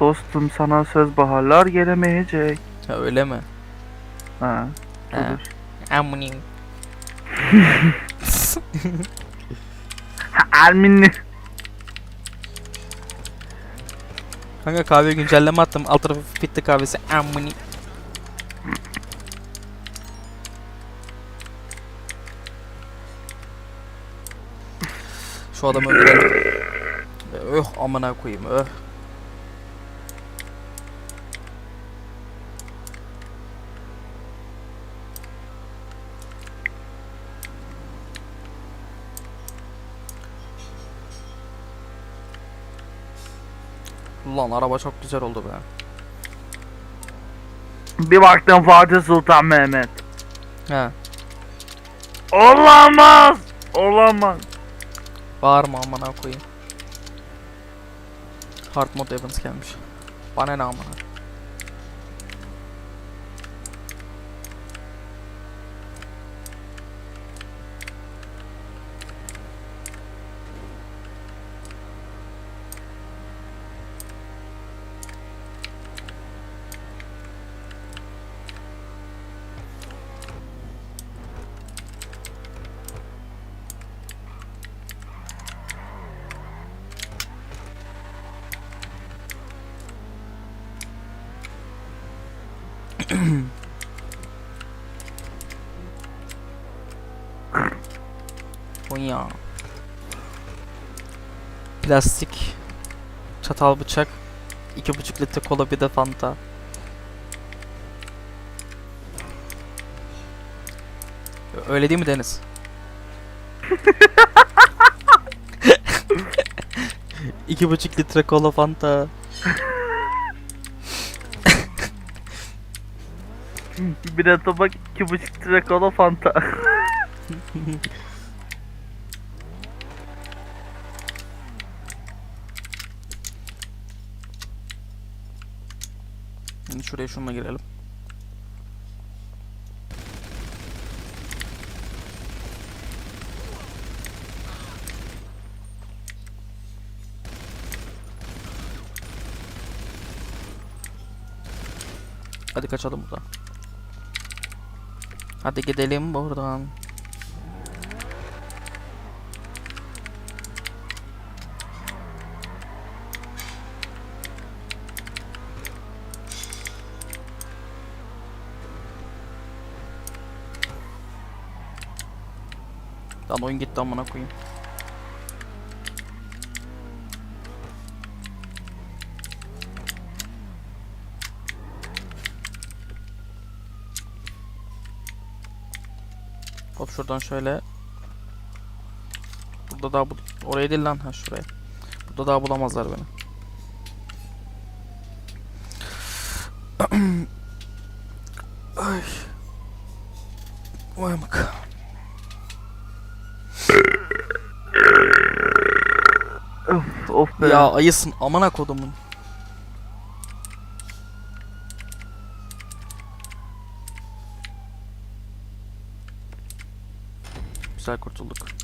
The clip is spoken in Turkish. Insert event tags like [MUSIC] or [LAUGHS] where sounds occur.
Dostum sana söz baharlar gelemeyecek. Ha öyle mi? Ha. Ha. Ha, Erminli. Kanka kahve güncelleme attım. Alt tarafı fitte kahvesi. Amunin. Şu adamı öldürelim. Öh amına koyayım öh. Ulan araba çok güzel oldu be. Bir baktım Fatih Sultan Mehmet. He. Olamaz. Olamaz. Bağırma amına koyayım. Hard mode Evans gelmiş. Bana ne amına. [CLEARS THROAT] Konya. Plastik. Çatal bıçak. 2,5 litre kola bir de fanta. Öyle değil mi Deniz? [LAUGHS] İki buçuk litre kola fanta. [LAUGHS] Bir de tabak iki buçuk lira kola fanta. [LAUGHS] Şimdi şuraya şununla girelim. Hadi kaçalım buradan. Hadi gidelim buradan. Lan oyun gitti amına koyayım. Hop şuradan şöyle. Burada daha bu oraya değil lan ha şuraya. Burada daha bulamazlar beni. [CLEARS THROAT] Ay. Vay amık. of of be. Ya ayısın amına kodumun. Güzel kurtulduk.